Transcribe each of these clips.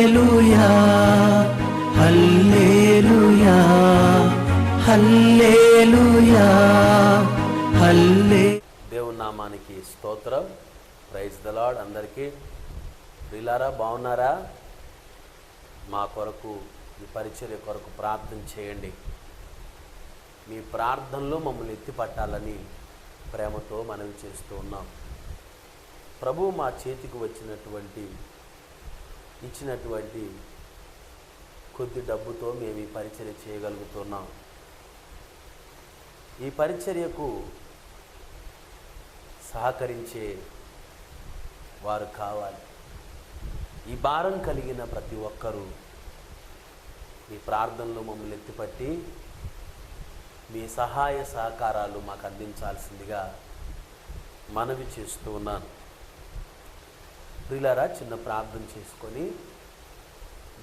Hallelujah hallelujah hallelujah హల్లే. దేవుని నామానికి స్తోత్రం. ప్రైజ్ ద లాడ్ అందరికీ. ప్రిలారా బాగున్నారా? మా కొరకు ఈ పరిచర్య కొరకు ప్రార్థన చేయండి. మీ ప్రార్థనలో మమ్మల్ని ఎత్తిపట్టాలని ప్రేమతో మనవి చేస్తూ ఉన్నాం. ప్రభు మా చేతికి వచ్చినటువంటి ఇచ్చినటువంటి కొద్ది డబ్బుతో మేము ఈ పరిచర్య చేయగలుగుతున్నాం. ఈ పరిచర్యకు సహకరించే వారు కావాలి. ఈ భారం కలిగిన ప్రతి ఒక్కరూ మీ ప్రార్థనలో మమ్మల్ని ఎత్తిపట్టి మీ సహాయ సహకారాలు మాకు అందించాల్సిందిగా మనవి చేస్తూ ఉన్నాను. ప్రిలారా చిన్న ప్రార్థన చేసుకొని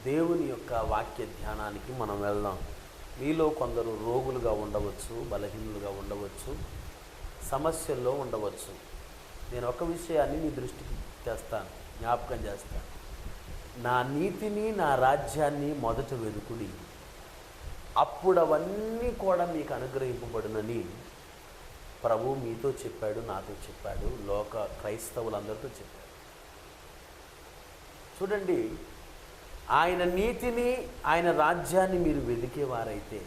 దేవుని యొక్క వాక్య ధ్యానానికి మనం వెళ్దాం. మీలో కొందరు రోగులుగా ఉండవచ్చు బలహీనులుగా ఉండవచ్చు సమస్యల్లో ఉండవచ్చు. నేను ఒక విషయాన్ని మీ దృష్టికి తెస్తాను జ్ఞాపకం చేస్తాను. నా నీతిని నా రాజ్యాన్ని మొదట వెనుకుడి అప్పుడు అవన్నీ కూడా మీకు అనుగ్రహింపబడునని ప్రభు మీతో చెప్పాడు నాతో చెప్పాడు లోక క్రైస్తవులందరితో చెప్పాడు. చూడండి ఆయన నీతిని ఆయన రాజ్యాన్ని మీరు వెతికేవారైతే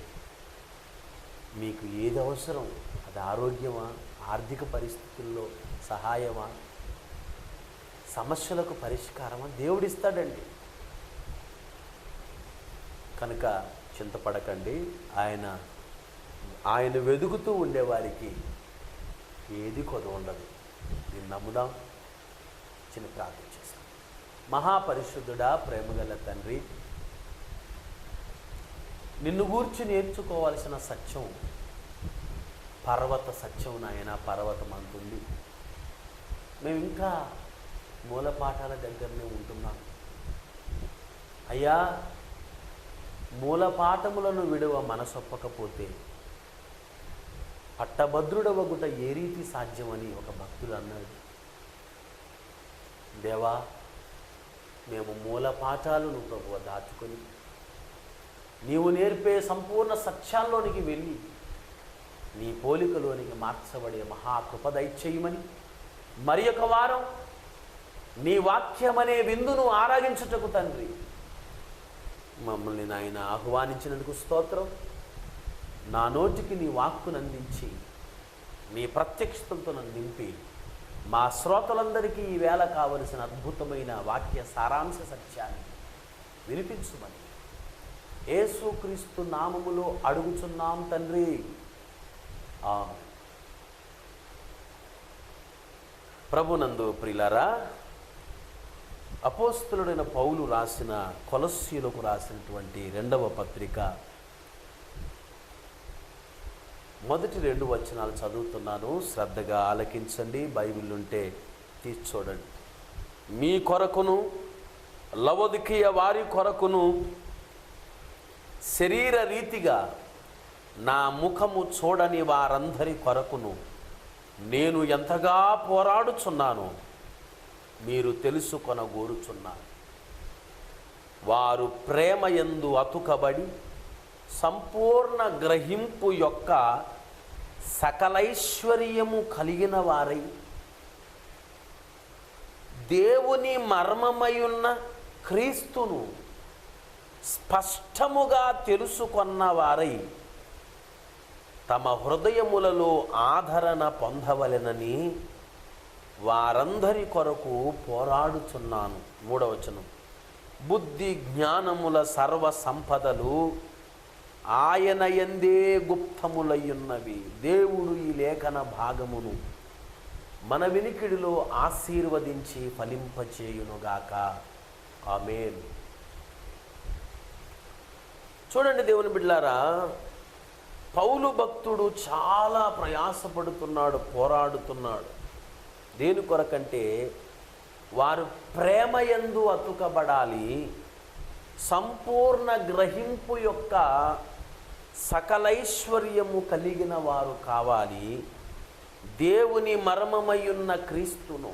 మీకు ఏది అవసరం? అది ఆరోగ్యమా? ఆర్థిక పరిస్థితుల్లో సహాయమా? సమస్యలకు పరిష్కారమా? దేవుడిస్తాడండి. కనుక చింతపడకండి. ఆయన ఆయన వెదుగుతూ ఉండేవారికి ఏది కొద ఉండదు. దీన్ని నమ్ముదాం. చిన్న ప్రార్థన చేస్తాం. మహాపరిశుద్ధుడా ప్రేమగల తండ్రి. నిన్ను గూర్చి నేర్చుకోవాల్సిన సత్యం పర్వత సత్యం నాయన పర్వతం అంటుంది మేము ఇంకా మూలపాఠాల దగ్గరనే ఉంటున్నాం. అయ్యా మూలపాఠములను విడువ మనసొప్పకపోతే పట్టభద్రుడవగుట ఏ రీతి సాధ్యమని ఒక భక్తుడు అన్నాడు. దేవా మేము మూల పాఠాలను ప్రభువ దాచుకొని నీవు నేర్పే సంపూర్ణ సత్యాల్లోనికి వెళ్ళి నీ పోలికలోనికి మార్చబడే మహాకృప దయచేయమని మరి ఒక వారం నీ వాక్యమనే విందును ఆరాధించుటకు తండ్రి. మమ్మల్ని నాయన ఆహ్వానించినందుకు స్తోత్రం. నా నోటికి నీ వాక్కును అందించి నీ ప్రత్యక్షతతో నన్ను నింపి మా శ్రోతలందరికీ ఈ వేళ కావలసిన అద్భుతమైన వాక్య సారాంశ సత్యాన్ని వినిపించుమని. ఏసుక్రీస్తు నామములో అడుగుచున్నాం తండ్రి. ప్రభునందు ప్రిలరా అపోస్తులుడైన పౌలు రాసిన కొలస్యులకు రాసినటువంటి రెండవ పత్రిక మొదటి రెండు వచనాలు చదువుతున్నాను. శ్రద్ధగా ఆలకించండి. బైబిల్ ఉంటే తీసి చూడండి. మీ కొరకును లవదికీయ వారి కొరకును శరీర రీతిగా నా ముఖము చూడని వారందరి కొరకును నేను ఎంతగా పోరాడుచున్నాను మీరు తెలుసుకొనగోరుచున్నాను వారు ప్రేమ ఎందు అతుకబడి సంపూర్ణ గ్రహింపు యొక్క సకలైశ్వర్యము కలిగిన వారై దేవుని మర్మమయున్న క్రీస్తును స్పష్టముగా తెలుసుకొన్న వారై తమ హృదయములలో ఆదరణ పొందవలెనని వారందరి కొరకు పోరాడుచున్నాను. మూడవచనం. బుద్ధి జ్ఞానముల సర్వ సంపదలు ఆయన ఎందే గుప్తములయ్యున్నవి. దేవుడు ఈ లేఖన భాగమును మన వినికిడిలో ఆశీర్వదించి ఫలింపచేయునుగాక. ఆమెన్. చూడండి దేవుని బిడ్లారా పౌలు భక్తుడు చాలా ప్రయాసపడుతున్నాడు పోరాడుతున్నాడు. దేని కొరకంటే వారు ప్రేమయందు అతుకబడాలి సంపూర్ణ గ్రహింపు యొక్క సకలైశ్వర్యము కలిగిన వారు కావాలి. దేవుని మర్మమయున్న క్రీస్తును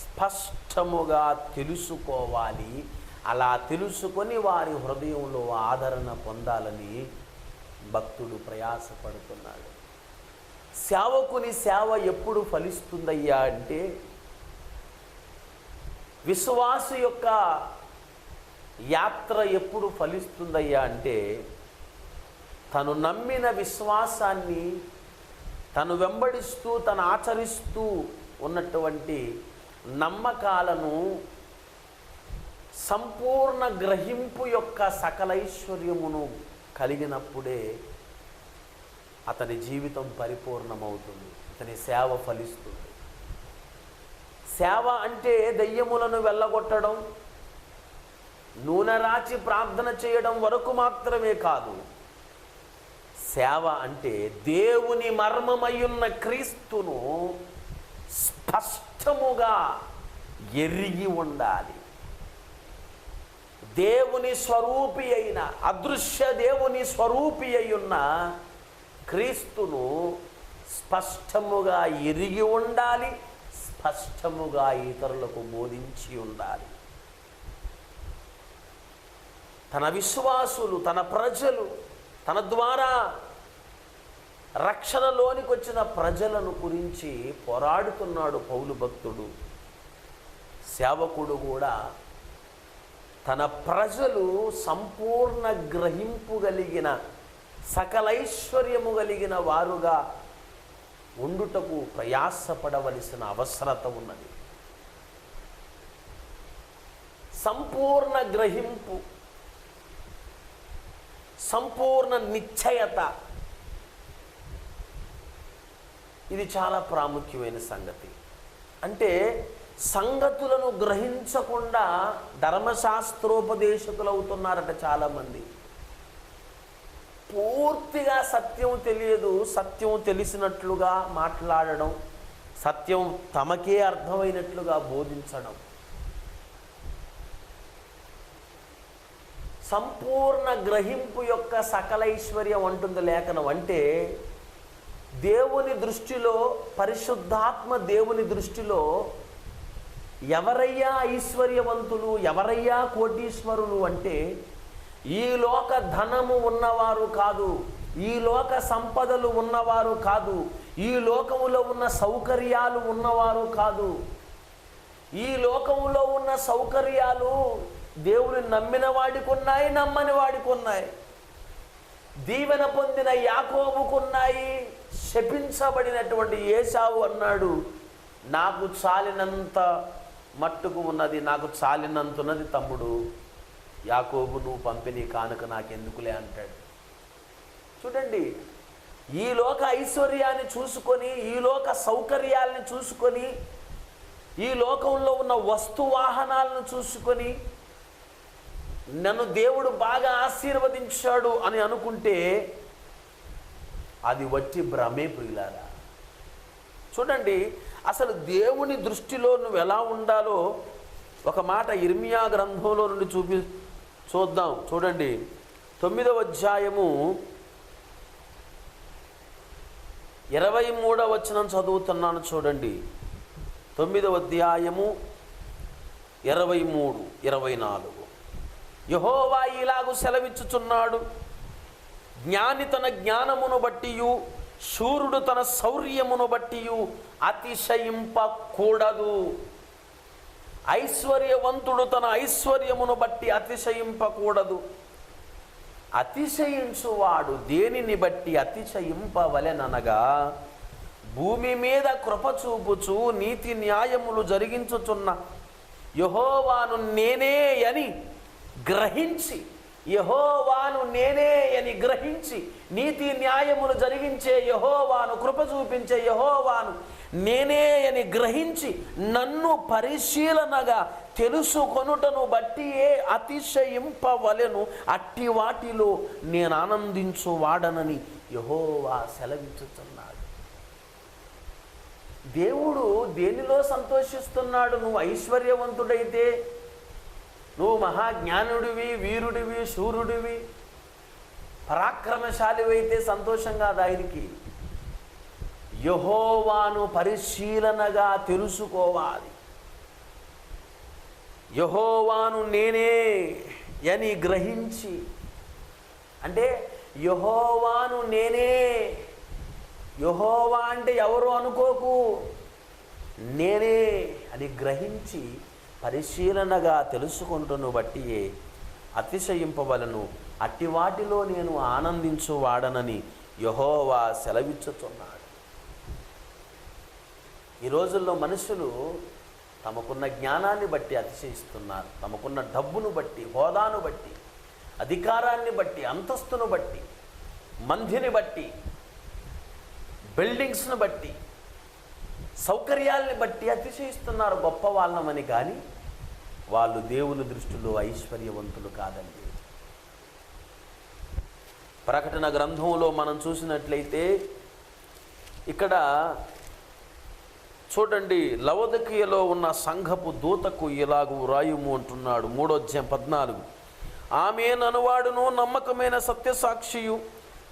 స్పష్టముగా తెలుసుకోవాలి. అలా తెలుసుకొని వారి హృదయంలో ఆదరణ పొందాలని భక్తుడు ప్రయాసపడుతున్నాడు. సేవకుని సేవ ఎప్పుడు ఫలిస్తుందయ్యా అంటే విశ్వాసు యొక్క యాత్ర ఎప్పుడు ఫలిస్తుందయ్యా అంటే తను నమ్మిన విశ్వాసాన్ని తను వెంబడిస్తూ తను ఆచరిస్తూ ఉన్నటువంటి నమ్మకాలను సంపూర్ణ గ్రహింపు యొక్క సకలైశ్వర్యమును కలిగినప్పుడే అతని జీవితం పరిపూర్ణమవుతుంది. అతని సేవ ఫలిస్తుంది. సేవ అంటే దయ్యములను వెళ్ళగొట్టడం నూనె రాచి ప్రార్థన చేయడం వరకు మాత్రమే కాదు సేవ అంటే దేవుని మర్మమయ్యున్న క్రీస్తును స్పష్టముగా ఎరిగి ఉండాలి. దేవుని స్వరూపి అయిన అదృశ్య దేవుని స్వరూపి అయ్యున్న క్రీస్తును స్పష్టముగా ఎరిగి ఉండాలి స్పష్టముగా ఇతరులకు బోధించి ఉండాలి. తన విశ్వాసులు తన ప్రజలు తన ద్వారా రక్షణలోనికి వచ్చిన ప్రజలను గురించి పోరాడుతున్నాడు పౌలు భక్తుడు. సేవకుడు కూడా తన ప్రజలు సంపూర్ణ గ్రహింపు కలిగిన సకలైశ్వర్యము కలిగిన వారుగా ఉండుటకు ప్రయాసపడవలసిన అవసరత ఉన్నది. సంపూర్ణ గ్రహింపు సంపూర్ణ నిశ్చయత. ఇది చాలా ప్రాముఖ్యమైన సంగతి. అంటే సంగతులను గ్రహించకుండా ధర్మశాస్త్రోపదేశకులు అవుతున్నారట చాలామంది. పూర్తిగా సత్యం తెలియదు సత్యం తెలిసినట్లుగా మాట్లాడడం సత్యం తమకే అర్థమైనట్లుగా బోధించడం. సంపూర్ణ గ్రహింపు యొక్క సకలైశ్వర్యం అంటుంది లేఖనం. అంటే దేవుని దృష్టిలో పరిశుద్ధాత్మ దేవుని దృష్టిలో ఎవరయ్యా ఐశ్వర్యవంతులు ఎవరయ్యా కోటీశ్వరులు అంటే ఈ లోక ధనము ఉన్నవారు కాదు ఈ లోక సంపదలు ఉన్నవారు కాదు ఈ లోకములో ఉన్న సౌకర్యాలు ఉన్నవారు కాదు. ఈ లోకములో ఉన్న సౌకర్యాలు దేవుని నమ్మిన వాడికి ఉన్నాయి నమ్మని వాడికి ఉన్నాయి దీవెన పొందిన యాకోబుకున్నాయి. శపించబడినటువంటి ఏసావు అన్నాడు నాకు చాలినంత మట్టుకు ఉన్నది నాకు చాలినంత ఉన్నది తమ్ముడు యాకోబు నువ్వు పంపిణీ కానుక నాకెందుకులే అంటాడు. చూడండి ఈలోక ఐశ్వర్యాన్ని చూసుకొని ఈలోక సౌకర్యాలను చూసుకొని ఈ లోకంలో ఉన్న వస్తు వాహనాలను చూసుకొని నన్ను దేవుడు బాగా ఆశీర్వదించాడు అని అనుకుంటే అది వచ్చి భ్రమే ప్రియులారా. చూడండి అసలు దేవుని దృష్టిలో నువ్వు ఎలా ఉండాలో ఒక మాట ఇర్మియా గ్రంథంలో నుండి చూపి చూద్దాం. చూడండి తొమ్మిదవ అధ్యాయము ఇరవై మూడవ వచనం చదువుతున్నాను చూడండి. తొమ్మిదవ అధ్యాయము ఇరవై మూడు ఇరవై నాలుగు. యహోవా ఇలాగు సెలవిచ్చుచున్నాడు. జ్ఞాని తన జ్ఞానమును బట్టియు శూరుడు తన శౌర్యమును బట్టియు అతిశయింపకూడదు. ఐశ్వర్యవంతుడు తన ఐశ్వర్యమును బట్టి అతిశయింపకూడదు. అతిశయించువాడు దేనిని బట్టి అతిశయింపవలెననగా భూమి మీద కృప చూపుచు నీతి న్యాయములు జరిగించుచున్న యహోవాను నేనే అని గ్రహించి యహోవాను నేనే అని గ్రహించి నీతి న్యాయములు జరిగించే యహోవాను కృప చూపించే యహోవాను నేనే అని గ్రహించి నన్ను పరిశీలనగా తెలుసుకొనుటను బట్టియే అతిశయింపవలెను. అట్టి వాటిలో నేను ఆనందించు వాడనని యహోవా సెలవించుతున్నాడు దేవుడు దేనిలో సంతోషిస్తున్నాడు? నువ్వు ఐశ్వర్యవంతుడైతే నువ్వు మహాజ్ఞానుడివి వీరుడివి శూరుడివి. పరాక్రమశాలివైతే సంతోషం కాదు ఆయనకి? యహోవాను పరిశీలనగా తెలుసుకోవాలి. యహోవాను నేనే అని గ్రహించి అంటే యహోవాను నేనే యహోవా అంటే ఎవరు అనుకోకు నేనే అని గ్రహించి పరిశీలనగా తెలుసుకుంటును బట్టి అతిశయింపవలను. అట్టి వాటిలో నేను ఆనందించువాడనని యహోవా సెలవిచ్చుతున్నాడు ఈ రోజుల్లో మనుషులు తమకున్న జ్ఞానాన్ని బట్టి అతిశయిస్తున్నారు. తమకున్న డబ్బును బట్టి హోదాను బట్టి అధికారాన్ని బట్టి అంతస్తును బట్టి మందిని బట్టి బిల్డింగ్స్ను బట్టి సౌకర్యాల్ని బట్టి అతిశయిస్తున్నారు గొప్ప వాళ్ళమని కానీ వాళ్ళు దేవుని దృష్టిలో ఐశ్వర్యవంతులు కాదండి. ప్రకటన గ్రంథంలో మనం చూసినట్లయితే ఇక్కడ చూడండి లవదకీయలో ఉన్న సంఘపు దూతకు ఇలాగు రాయుము అంటున్నాడు మూడోధ్యం పద్నాలుగు. ఆమె ననువాడును నమ్మకమైన సత్యసాక్షియు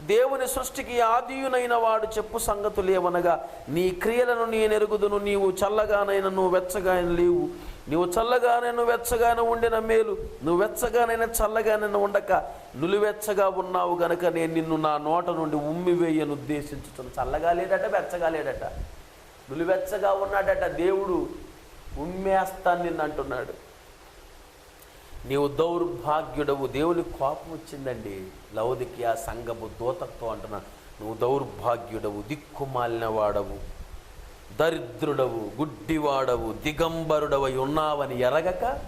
దేవుని సృష్టికి ఆదియునైన వాడు చెప్పు సంగతులు ఏమనగా నీ క్రియలను నేను ఎరుగుదును నీవు చల్లగానైనా నువ్వు వెచ్చగానే లేవు. నీవు చల్లగానైనా వెచ్చగానే ఉండిన మేలు నువ్వు వెచ్చగానైనా చల్లగానైనా ఉండక నులివెచ్చగా ఉన్నావు గనక నేను నిన్ను నా నోట నుండి ఉమ్మివేయను ఉద్దేశించుతున్నాను చల్లగా లేడట వెచ్చగా లేడట? నులివెచ్చగా ఉన్నాడట దేవుడు ఉమ్మేస్తాను నిన్ను అంటున్నాడు. నీవు దౌర్భాగ్యుడవు. దేవునికి కోపం వచ్చిందండి. లౌదికి ఆ సంగపు దూతత్తో అంటున్నా నువ్వు దౌర్భాగ్యుడవు దిక్కుమాలిన వాడవు దరిద్రుడవు గుడ్డివాడవు దిగంబరుడవై ఉన్నావని ఎరగక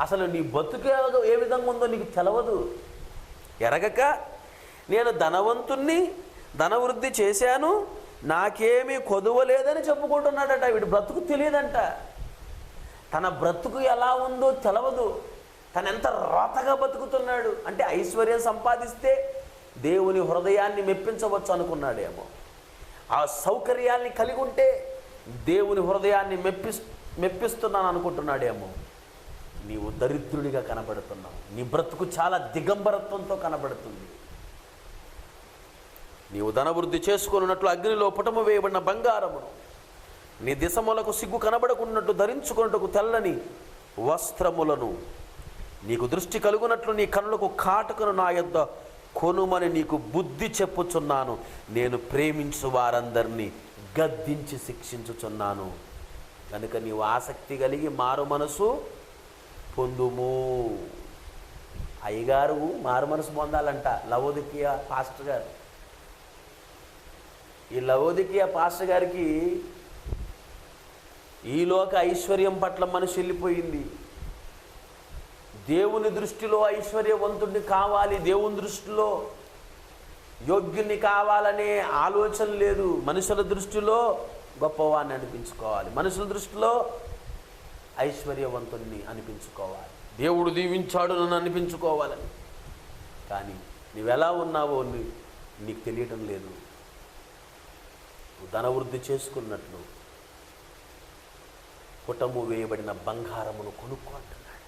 అసలు నీ బతుకే ఏ విధంగా ఉందో నీకు తెలవదు. ఎరగక నేను ధనవంతుణ్ణి ధనవృద్ధి చేశాను నాకేమీ కొదువలేదని చెప్పుకుంటున్నాడట వీడి. బ్రతుకు తెలియదంట. తన బ్రతుకు ఎలా ఉందో తెలవదు. తను ఎంత రాతగా బతుకుతున్నాడు. అంటే ఐశ్వర్యం సంపాదిస్తే దేవుని హృదయాన్ని మెప్పించవచ్చు అనుకున్నాడేమో. ఆ సౌకర్యాల్ని కలిగి ఉంటే దేవుని హృదయాన్ని మెప్పి మెప్పిస్తున్నాను అనుకుంటున్నాడేమో. నీవు దరిద్రుడిగా కనబడుతున్నావు. నీ బ్రతుకు చాలా దిగంబరత్వంతో కనబడుతుంది. నీవు ధనవృద్ధి చేసుకున్నట్లు అగ్నిలో పుటము వేయబడిన బంగారమును నీ దిశములకు సిగ్గు కనబడకున్నట్టు ధరించుకున్నట్టుకు తెల్లని వస్త్రములను. నీకు దృష్టి కలుగునట్లు నీ కన్నులకు కాటుకను నా యొద్ద కొనుమని నీకు బుద్ధి చెప్పుచున్నాను. నేను ప్రేమించు వారందరినీ గద్దించి శిక్షించుచున్నాను. కనుక నీవు ఆసక్తి కలిగి మారు మనసు పొందుము. అయ్యగారు మారు మనసు పొందాలంట లవోదికియ పాస్టర్ గారు. ఈ లవోదికియ పాస్టర్ గారికి ఈలోక ఐశ్వర్యం పట్ల మనసు వెళ్ళిపోయింది. దేవుని దృష్టిలో ఐశ్వర్యవంతుడిని కావాలి దేవుని దృష్టిలో యోగ్యుని కావాలనే ఆలోచన లేదు. మనుషుల దృష్టిలో గొప్పవాడిని అనిపించుకోవాలి. మనుషుల దృష్టిలో ఐశ్వర్యవంతుణ్ణి అనిపించుకోవాలి. దేవుడు దీవించాడు నన్ను అనిపించుకోవాలని. కానీ నువ్వెలా ఉన్నావో నీకు తెలియటం లేదు. నువ్వు ధనవృద్ధి చేసుకున్నట్లు పుటము వేయబడిన బంగారమును కొనుక్కో అంటున్నాడు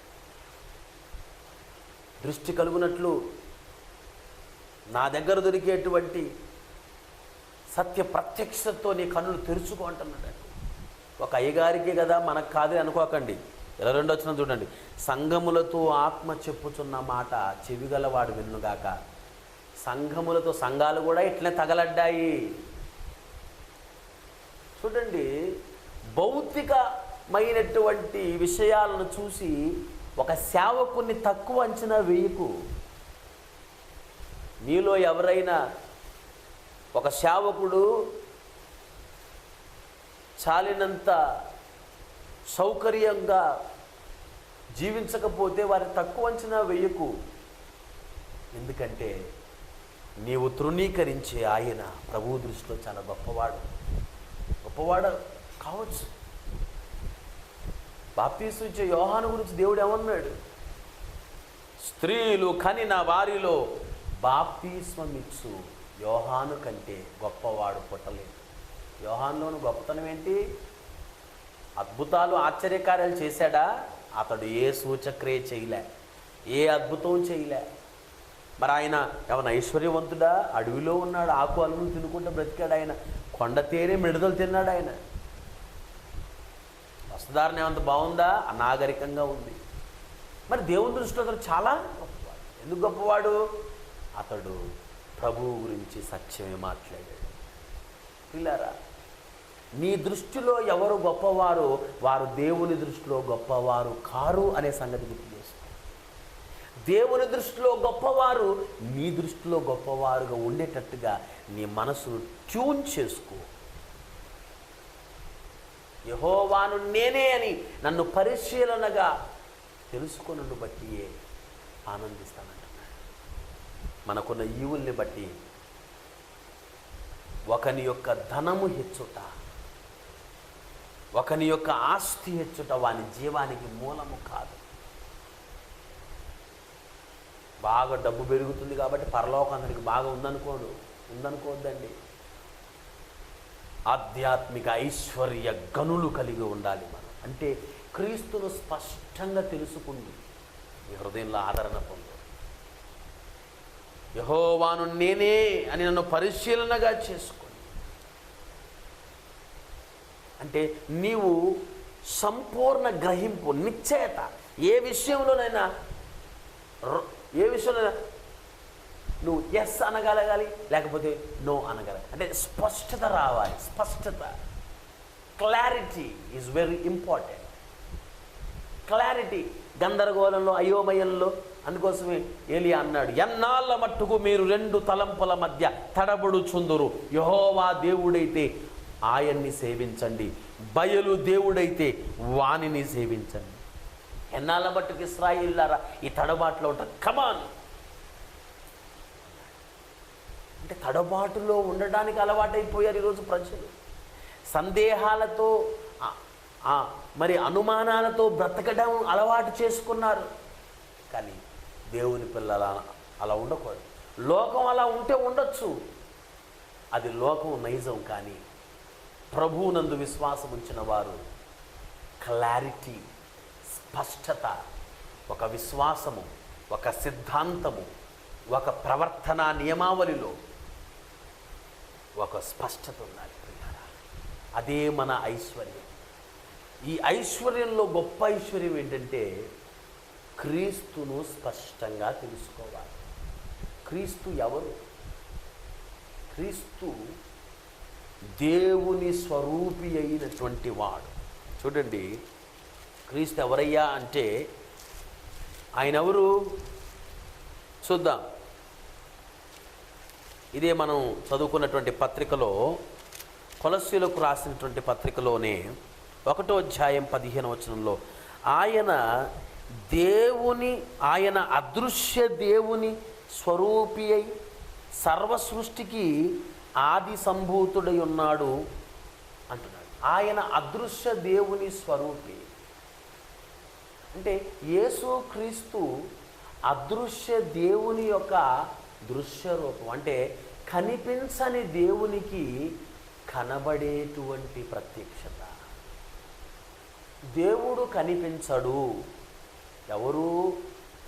దృష్టి కలుగునట్లు నా దగ్గర దొరికేటువంటి సత్య ప్రత్యక్షతతో నీ కన్నులు తెరుచుకో అంటున్నాడు ఒక అయ్యగారికి కదా మనకు కాదని అనుకోకండి. ఇలా రెండు వచ్చిన చూడండి. సంఘములతో ఆత్మ చెప్పుచున్న మాట చెవిగలవాడు విన్నుగాక. సంఘములతో సంఘాలు కూడా ఇట్లనే తగలడ్డాయి. చూడండి భౌతిక మైనటువంటి విషయాలను చూసి ఒక సేవకుని తక్కువ అంచనా వేయకు. మీలో ఎవరైనా ఒక సేవకుడు చాలినంత సౌకర్యంగా జీవించకపోతే వారి తక్కువ అంచనా వేయకు. ఎందుకంటే నీవు తృణీకరించే ఆయన ప్రభు దృష్టిలో చాలా గొప్పవాడు. గొప్పవాడు కావచ్చు. బాప్తీసు ఇచ్చే యోహాను గురించి దేవుడు ఏమన్నాడు? స్త్రీలు కనిన వారిలో బాప్తీస్మమిచ్చు యోహాను కంటే గొప్పవాడు పుట్టలేదు. యోహాన్లోని గొప్పతనం ఏంటి? అద్భుతాలు ఆశ్చర్యకార్యాలు చేశాడా? అతడు ఏ సూచక్రియ చేయలే ఏ అద్భుతం చేయలే. మరి ఆయన ఏమైనా ఐశ్వర్యవంతుడా? అడవిలో ఉన్నాడు ఆకు అలుగులు తినుకుంటూ బ్రతికాడు ఆయన. కొండ తేరే మిడతలు తిన్నాడు ఆయన. వస్త్రధారణ ఏమంత బాగుందా? అనాగరికంగా ఉంది. మరి దేవుని దృష్టిలో అతడు చాలా గొప్పవాడు. ఎందుకు గొప్పవాడు? అతడు ప్రభువు గురించి సత్యమే మాట్లాడాడు. పిల్లారా నీ దృష్టిలో ఎవరు గొప్పవారు వారు దేవుని దృష్టిలో గొప్పవారు కారు అనే సంగతి గుర్తు చేసుకో. దేవుని దృష్టిలో గొప్పవారు నీ దృష్టిలో గొప్పవారుగా ఉండేటట్టుగా నీ మనసును ట్యూన్ చేసుకో. యహోవాను నేనే అని నన్ను పరిశీలనగా తెలుసుకొనను బట్టియే ఆనందిస్తానంటున్నాడు. మనకున్న ఈవుల్ని బట్టి ఒకని యొక్క ధనము హెచ్చుట ఒకని యొక్క ఆస్తి హెచ్చుట వాని జీవానికి మూలము కాదు. బాగా డబ్బు పెరుగుతుంది కాబట్టి పరలోకం అందరికి బాగా ఉందనుకోడు ఉందనుకోవద్దండి. ఆధ్యాత్మిక ఐశ్వర్య గనులు కలిగి ఉండాలి మనం. అంటే క్రీస్తును స్పష్టంగా తెలుసుకుంది. మీ హృదయంలో ఆదరణ పొందు యహోవాను నేనే అని నన్ను పరిశీలనగా చేసుకోండి. అంటే నీవు సంపూర్ణ గ్రహింపు నిశ్చయత ఏ విషయంలోనైనా ఏ విషయంలో నువ్వు ఎస్ అనగలగాలి లేకపోతే నో అనగలగాలి. అంటే స్పష్టత రావాలి స్పష్టత. Clarity is very important clarity గందరగోళంలో అయోమయంలో అందుకోసమే ఏలియా అన్నాడు ఎన్నాళ్ళ మట్టుకు మీరు రెండు తలంపుల మధ్య తడబడు చుందురు? యహోవా దేవుడైతే ఆయన్ని సేవించండి. బయలు దేవుడైతే వానిని సేవించండి. ఎన్నాళ్ళ మట్టుకు ఇస్రాయిల్లారా ఈ తడబాట్లో ఉంటారు? కమాన్ అంటే తడబాటులో ఉండడానికి అలవాటైపోయారు ఈరోజు ప్రజలు. సందేహాలతో మరి అనుమానాలతో బ్రతకడం అలవాటు చేసుకున్నారు. కానీ దేవుని పిల్లల అలా ఉండకూడదు. లోకం అలా ఉంటే ఉండొచ్చు. అది లోకం నైజం కానీ ప్రభువునందు విశ్వాసం ఉంచిన వారు క్లారిటీ స్పష్టత ఒక విశ్వాసము ఒక సిద్ధాంతము ఒక ప్రవర్తన నియమావళిలో ఒక స్పష్టత ఉండాలి అదే మన ఐశ్వర్యం. ఈ ఐశ్వర్యంలో గొప్ప ఐశ్వర్యం ఏంటంటే క్రీస్తును స్పష్టంగా తెలుసుకోవాలి. క్రీస్తు ఎవరు? క్రీస్తు దేవుని స్వరూపి అయినటువంటి వాడు. చూడండి క్రీస్తు ఎవరయ్యా అంటే ఆయన ఎవరు? చూద్దాం. ఇదే మనం చదువుకున్నటువంటి పత్రికలో కొలస్యులకు రాసినటువంటి పత్రికలోనే ఒకటో అధ్యాయం పదిహేను వచనంలో ఆయన దేవుని ఆయన అదృశ్య దేవుని స్వరూపి అయి సర్వ సృష్టికి ఆది సంభూతుడై ఉన్నాడు అంటున్నాడు. ఆయన అదృశ్య దేవుని స్వరూపి. అంటే యేసు క్రీస్తు అదృశ్య దేవుని యొక్క దృశ్య రూపం అంటే కనిపించని దేవునికి కనబడేటువంటి ప్రత్యక్షత. దేవుడు కనిపించడు. ఎవరు?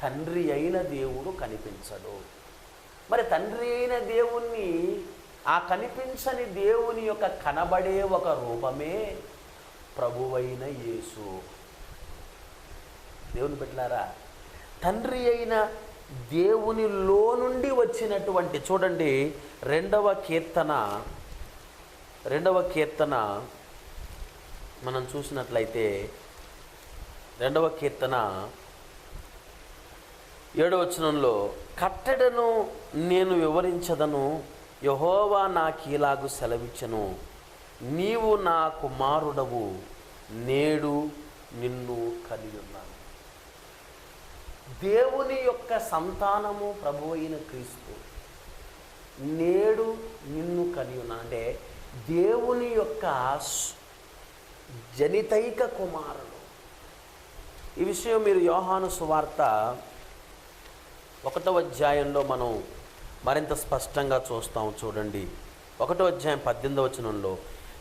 తండ్రి అయిన దేవుడు కనిపించడు. మరి తండ్రి అయిన దేవుణ్ణి ఆ కనిపించని దేవుని యొక్క కనబడే ఒక రూపమే ప్రభువైన యేసు. దేవుని పెట్టినారా తండ్రి అయిన దేవునిలో నుండి వచ్చినటువంటి చూడండి రెండవ కీర్తన రెండవ కీర్తన మనం చూసినట్లయితే రెండవ కీర్తన ఏడవచనంలో కట్టడను నేను వివరించదను యహోవా నాకీలాగు సెలవిచ్చను. నీవు నా కుమారుడవు నేడు నిన్ను కలిగి దేవుని యొక్క సంతానము ప్రభు అయిన క్రీస్తు. నేడు నిన్ను కలియున అంటే దేవుని యొక్క జనితైక కుమారుడు. ఈ విషయం మీరు యోహాను సువార్త ఒకటో అధ్యాయంలో మనం మరింత స్పష్టంగా చూస్తాం చూడండి. ఒకటో అధ్యాయం పద్దెనిమిదవ వచనంలో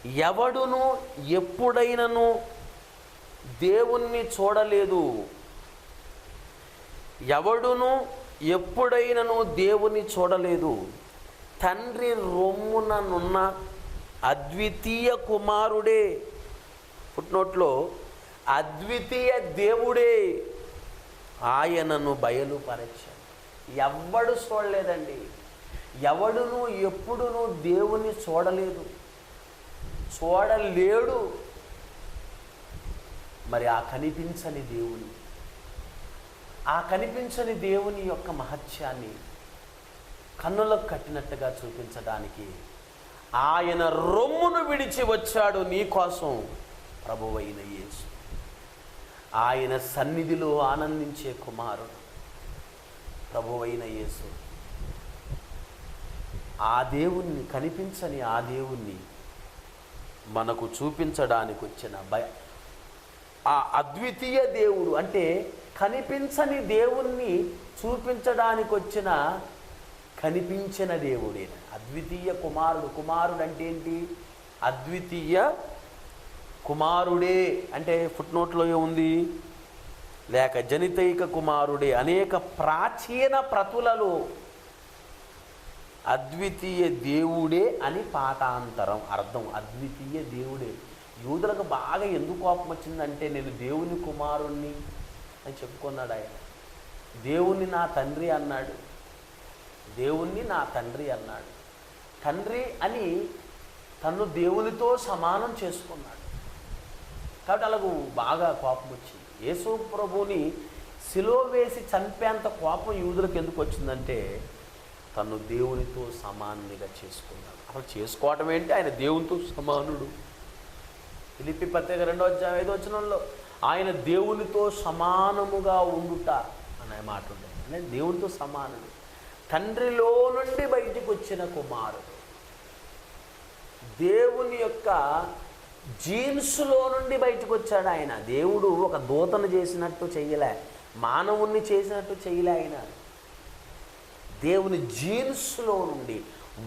ఎవడును ఎప్పుడైనను దేవుణ్ణి చూడలేదు. ఎవడును ఎప్పుడైనను దేవుని చూడలేదు. తండ్రి రొమ్ముననున్న అద్వితీయ కుమారుడే. పుట్టినోట్లో అద్వితీయ దేవుడే ఆయనను బయలుపరచాడు. ఎవ్వడు చూడలేదండి. ఎవడును ఎప్పుడును దేవుని చూడలేదు. చూడలేడు. మరి ఆ కనిపించని దేవుని ఆ కనిపించని దేవుని యొక్క మహత్యాన్ని కన్నులకు కట్టినట్టుగా చూపించడానికి ఆయన రొమ్మును విడిచి వచ్చాడు నీకోసం ప్రభువైన యేసు. ఆయన సన్నిధిలో ఆనందించే కుమారుడు ప్రభువైన యేసు. ఆ దేవుణ్ణి కనిపించని ఆ దేవుణ్ణి మనకు చూపించడానికి వచ్చిన భయ ఆ అద్వితీయ దేవుడు అంటే కనిపించని దేవుణ్ణి చూపించడానికి వచ్చిన కనిపించిన దేవుడే అద్వితీయ కుమారుడు. కుమారుడు అంటే ఏంటి అద్వితీయ కుమారుడే. అంటే ఫుట్నోట్లో ఏముంది? లేక జనితైక కుమారుడే. అనేక ప్రాచీన ప్రతులలో అద్వితీయ దేవుడే అని పాఠాంతరం అర్థం. అద్వితీయ దేవుడే. యూదులకు బాగా ఎందుకు కోపం వచ్చిందంటే నేను దేవుని కుమారుణ్ణి అని చెప్పుకున్నాడు ఆయన. దేవుణ్ణి నా తండ్రి అన్నాడు. దేవుణ్ణి నా తండ్రి అన్నాడు. తండ్రి అని తన్ను దేవునితో సమానం చేసుకున్నాడు. కాబట్టి అలాగూ బాగా కోపం వచ్చింది. యేసు ప్రభుని సిలో వేసి చంపేంత కోపం యూదులకు ఎందుకు వచ్చిందంటే తను దేవునితో సమానునిగా చేసుకున్నాడు. అసలు చేసుకోవటం ఏంటి? ఆయన దేవునితో సమానుడు. ఫిలిపి పత్రిక రెండో అధ్యాయం ఐదో వచనంలో ఆయన దేవునితో సమానముగా ఉండుట అనే మాట ఉండేది అంటే దేవునితో సమానుడు తండ్రిలో నుండి బయటికి వచ్చిన కుమారుడు. దేవుని యొక్క జీన్స్లో నుండి బయటకు వచ్చాడు ఆయన. దేవుడు ఒక దూతను చేసినట్టు చెయ్యలే మానవుణ్ణి చేసినట్టు చేయలే ఆయన. దేవుని జీన్స్లో నుండి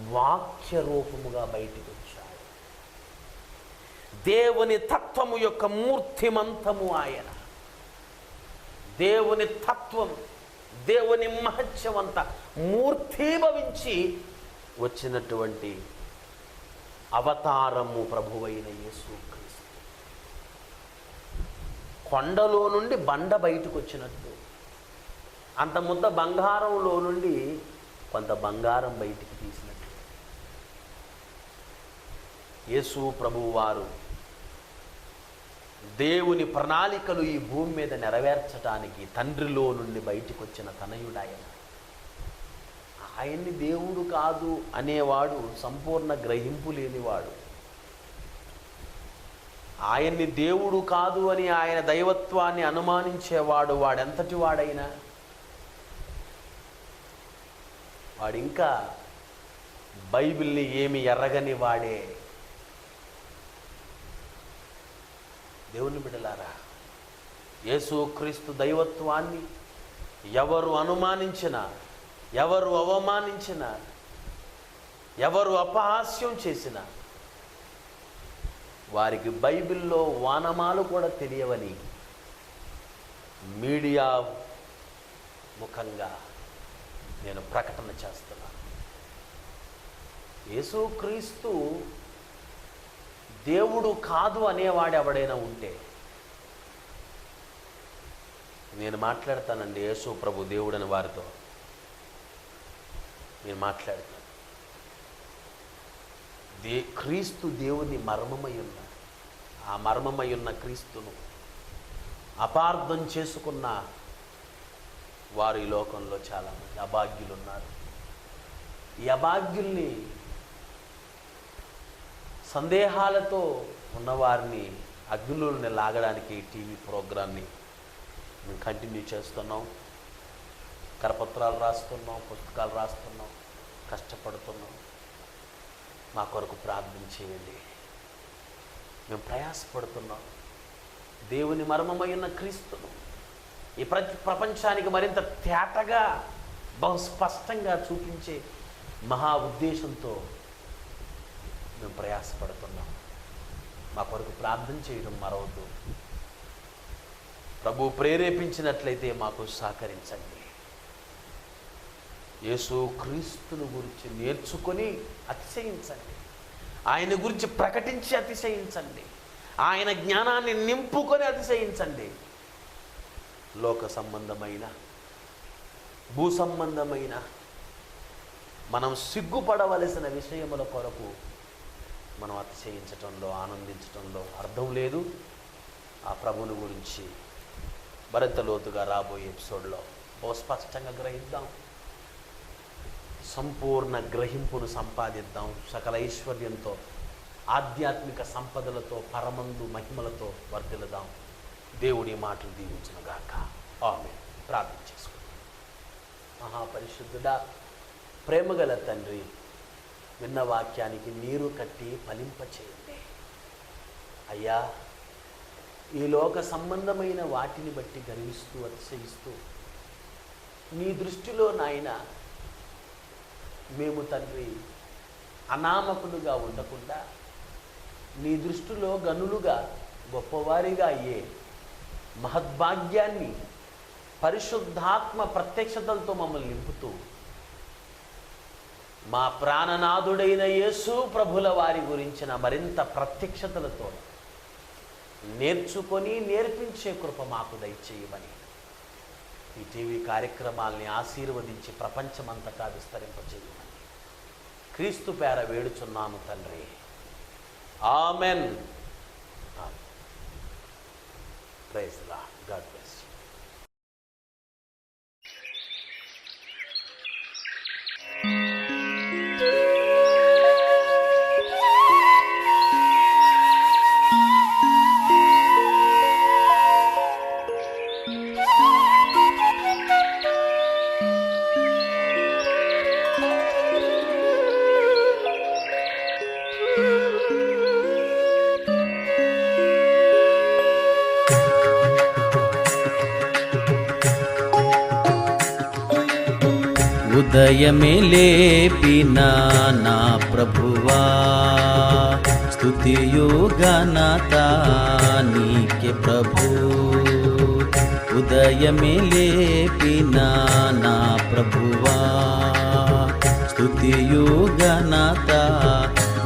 వాక్య రూపముగా బయటికి దేవుని తత్వము యొక్క మూర్తిమంతము ఆయన. దేవుని తత్వం దేవుని మహత్యమంత మూర్తిభవించి వచ్చినటువంటి అవతారము ప్రభువైన యేసుక్రీస్తు కొండలో నుండి బండ బయటకు వచ్చినట్టు. అంత ముద్ద బంగారంలో నుండి కొంత బంగారం బయటికి తీసినట్టు. యేసు ప్రభువు వారు దేవుని ప్రణాళికలు ఈ భూమి మీద నెరవేర్చడానికి తండ్రిలో నుండి బయటికి వచ్చిన తనయుడాయన ఆయన్ని దేవుడు కాదు అనేవాడు సంపూర్ణ గ్రహింపు లేనివాడు. ఆయన్ని దేవుడు కాదు అని ఆయన దైవత్వాన్ని అనుమానించేవాడు వాడెంతటి వాడైనా? వాడు ఇంకా బైబిల్ని ఏమి ఎర్రగని వాడే దేవుని బిడలారా యేసుక్రీస్తు దైవత్వాన్ని ఎవరు అనుమానించినా ఎవరు అవమానించిన ఎవరు అపహాస్యం చేసిన వారికి బైబిల్లో వానమాలు కూడా తెలియవని మీడియా ముఖంగా నేను ప్రకటన చేస్తున్నాను యేసుక్రీస్తు దేవుడు కాదు అనేవాడు ఎవడైనా ఉంటే. నేను మాట్లాడతానండి యేసు ప్రభు దేవుడని వారితో. నేను మాట్లాడతాను. దే క్రీస్తు దేవుని మర్మమై ఉన్న ఆ మర్మమై ఉన్న క్రీస్తును అపార్థం చేసుకున్న వారు ఈ లోకంలో చాలామంది. అభాగ్యులు ఉన్నారు ఈ అభాగ్యుల్ని సందేహాలతో ఉన్నవారిని అగ్నిలోని లాగడానికి టీవీ ప్రోగ్రామ్ని మేము కంటిన్యూ చేస్తున్నాం. కరపత్రాలు రాస్తున్నాం పుస్తకాలు రాస్తున్నాం కష్టపడుతున్నాం. మా కొరకు ప్రార్థన చేయండి. మేము ప్రయాసపడుతున్నాం. దేవుని మర్మమైన క్రీస్తును ఈ ప్రతి ప్రపంచానికి మరింత తేటగా బహు స్పష్టంగా చూపించే మహా ఉద్దేశంతో మేము ప్రయాసపడుతున్నాం. మా కొరకు ప్రార్థన చేయడం మరవద్దు. ప్రభు ప్రేరేపించినట్లయితే మాకు సహకరించండి. యేసు క్రీస్తుని గురించి నేర్చుకొని అతిశయించండి. ఆయన గురించి ప్రకటించి అతిశయించండి. ఆయన జ్ఞానాన్ని నింపుకొని అతిశయించండి. లోక సంబంధమైన భూ సంబంధమైన మనం సిగ్గుపడవలసిన విషయముల కొరకు మనం అతిశయించటంలో ఆనందించటంలో అర్థం లేదు. ఆ ప్రభుని గురించి మరింత లోతుగా రాబోయే ఎపిసోడ్లో బహు స్పష్టంగా గ్రహిద్దాం. సంపూర్ణ గ్రహింపును సంపాదిద్దాం. సకల ఐశ్వర్యంతో ఆధ్యాత్మిక సంపదలతో పరమందు మహిమలతో వర్దిలదాం దేవుడి మాటలు దీవించునుగాక ఆమె ప్రార్థన చేసుకుందాం. మహాపరిశుద్ధుడా ప్రేమగల తండ్రి విన్న వాక్యానికి నీరు కట్టి ఫలింపచేయండి. అయ్యా ఈ లోక సంబంధమైన వాటిని బట్టి గర్విస్తూ అతిశయిస్తూ నీ దృష్టిలో నాయన మేము తండ్రి అనామకులుగా ఉండకుండా నీ దృష్టిలో గనులుగా గొప్పవారిగా అయ్యే మహద్భాగ్యాన్ని పరిశుద్ధాత్మ ప్రత్యక్షతలతో మమ్మల్ని నింపుతూ మా ప్రాణనాథుడైన యేసు ప్రభుల వారి గురించిన మరింత ప్రత్యక్షతలతో నేర్చుకొని నేర్పించే కృప మాకు దయచేయమని. ఈ టీవీ కార్యక్రమాల్ని ఆశీర్వదించి ప్రపంచమంతటా విస్తరింపచేయమని. క్రీస్తు పేర వేడుచున్నాను తండ్రి. ఆమెన్. ప్రైజ్ లా గాడ్ హృదయమే లేపిన నా ప్రభువా. స్తుతియు ఘనత నీకే ప్రభు. ఉదయమే లేపిన నా ప్రభువా. స్తుతియు ఘనత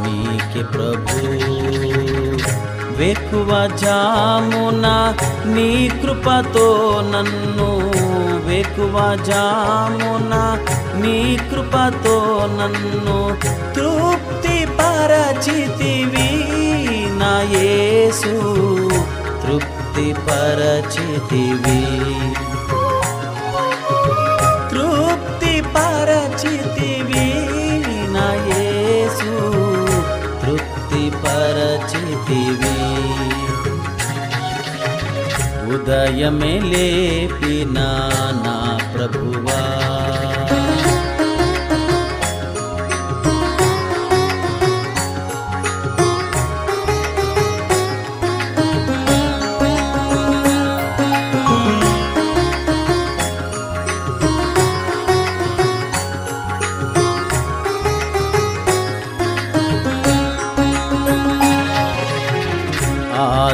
నీకే ప్రభు. వెక్కువ జామున నీ కృపతో నన్ను వెక్కువ జామున నీ కృపతో నన్ను తృప్తి పరచితివి నా యేసు. తృప్తి పరచితివి తృప్తి పరచితివి నా యేసు. తృప్తి పరచితివి ఉదయమే లేపినా నా ప్రభువా.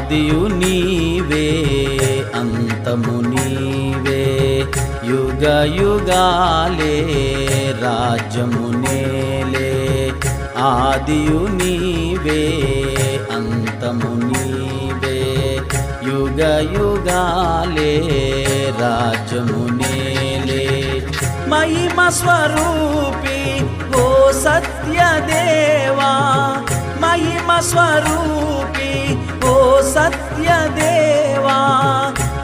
ఆదియు నీవే అంతము నీవే. యుగ యుగాలే రాజ్యము నేలే. ఆదియు నీవే అంతము నీవే. యుగ యుగాలే రాజ్యము నేలే. మహిమ స్వరూపి ఓ సత్యదేవా. మహిమ స్వరూపి ఓ సత్యదేవా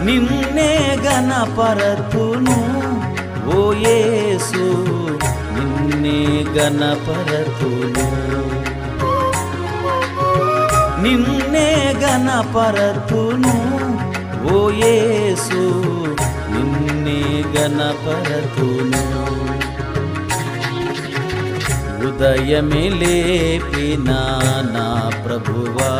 నిన్నే గణపరతును ఓ యేసు నిన్నే గణపరతును నిన్నే గణపరతును ఓ యేసు నిన్నే గణపరతును హృదయమే లేపినా నా ప్రభువా.